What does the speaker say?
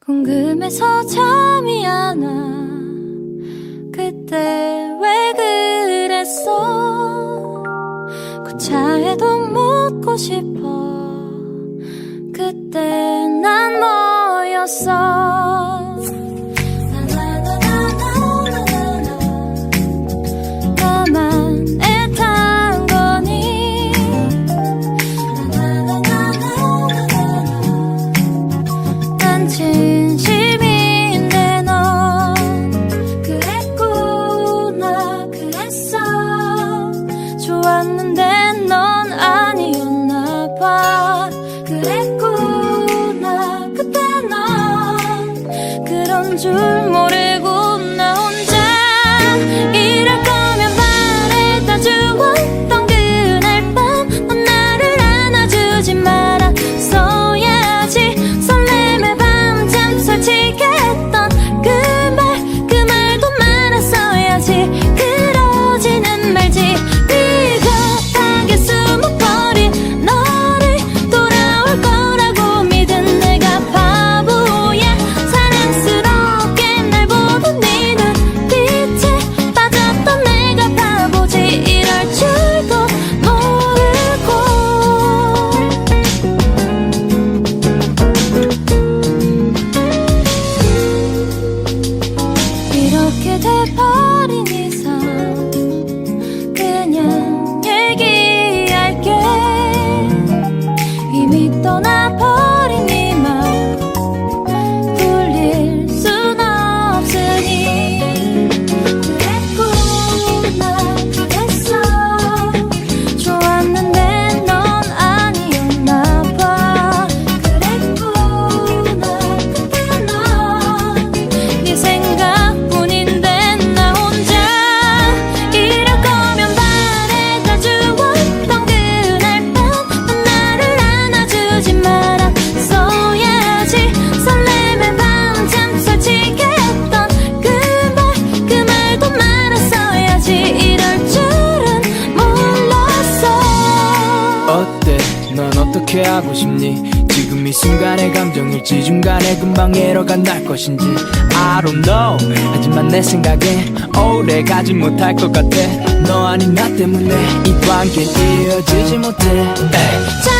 궁금해서 잠이 안 와. 그때 왜 그랬어? 그 차에도 묻고 싶어. 그때 난 뭐였어? 줄 몰라 이렇게 돼버린 이 취하고 싶니? 지금 이 순간의 감정일지 중간에 금방 해로가 날 것인지. I don't know. 하지만 내 생각에 오래 가지 못할 것 같아. 너 아닌 나 때문에 이 관계 이어지지 못해. 에이.